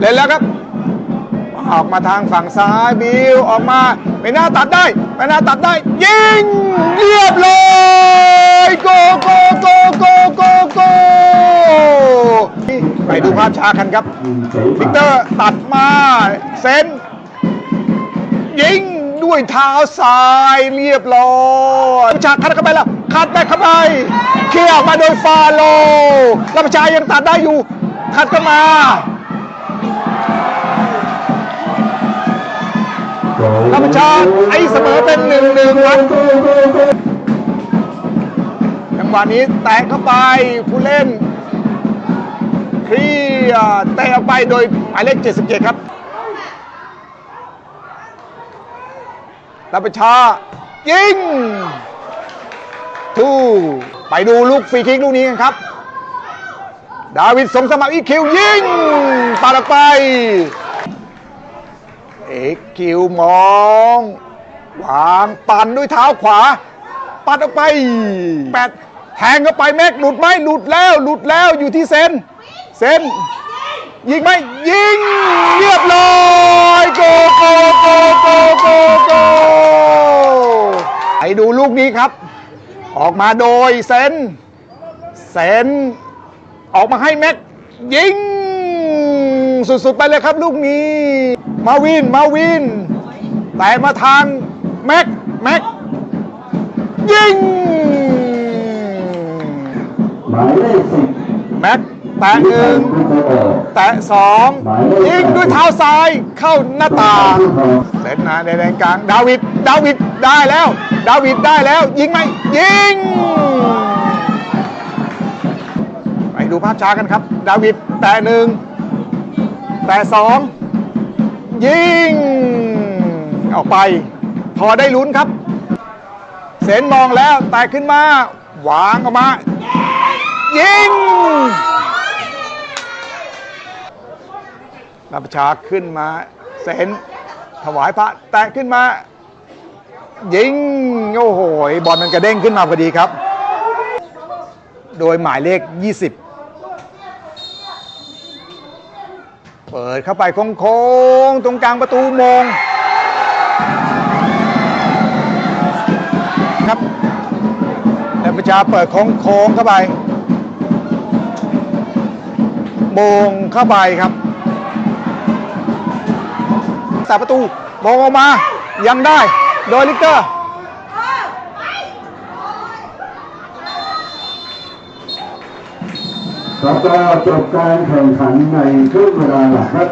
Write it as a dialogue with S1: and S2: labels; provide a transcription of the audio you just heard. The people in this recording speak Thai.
S1: เล่นแล้วครับ ออกมาทางฝั่งซ้ายบิวออกมาไม่น่าตัดได้ไม่น่าตัดได้ ยิงเรียบร้อยโกโกโกโกโกโกไปดูภาพช้ากันครับวิกเตอร์ตัดมาเซนยิงด้วยเท้าซ้ายเรียบร้อยประชาคัดเข้าไปแล้วคัดแบกเข้าไปเคลียร์ออกมาโดยฟาโลแล้วประชายังตัดได้อยู่คัดเข้ามา ธรรมชาติไอ้เสมอเป็นหนึ่งหนึ่งครับจังหวะนี้แตะเข้าไปผู้เล่นคลียร์เตะออกไปโดยหมายเลข 77 ครับรับประชายิงทูไปดูลูกฟรีคิกลูกนี้กันครับ ดาวิดสงสมัครอีคิวยิงปาดออกไป เอกคิวมองวางปั่นด้วยเท้าขวา ปัดออกไปแปดแทงเข้าไปแม็กหลุดไหมหลุดแล้วหลุดแล้วอยู่ที่เซนเซนยิงไหมยิงเรียบร้อยโกโกโกโกโกโกไปดูลูกนี้ครับ ออกมาโดยเซนเซนออกมาให้แม็กยิง สุดๆ ไปเลยครับลูกนี้ มาวิน มาวิน แต่มาทางแม็ก แม็ก ยิง
S2: หมายเลขสิบ
S1: แม็ก แตะหนึ่งแตะสองยิงด้วยเท้าซ้ายเข้าหน้าต่างเซนนาในแดนกลาง ดาวิด ดาวิดได้แล้ว ดาวิดได้แล้ว ยิงไหมยิง ไปดูภาพช้ากันครับ ดาวิด แต่หนึ่ง แต่สองยิง ออกไป พอได้ลุ้นครับ เสนมองแล้วแต่ขึ้นมาวางออกมา ยิงรับชาขึ้นมาเซนถวายพระแตะขึ้นมา ยิง โอ้โห บอลมันกระเด้งขึ้นมาพอดีครับ โดยหมายเลข 20 ปิดเข้าไปโค้งๆตรงกลางประตูมงครับแล้วประชาเปิดโค้งๆเข้าไปมงเข้าไปครับแต่ประตูมองออกมายังได้โดยลิกเตอร์
S2: แล้วก็จบการแข่งขันในครึ่งเวลาหลังครับ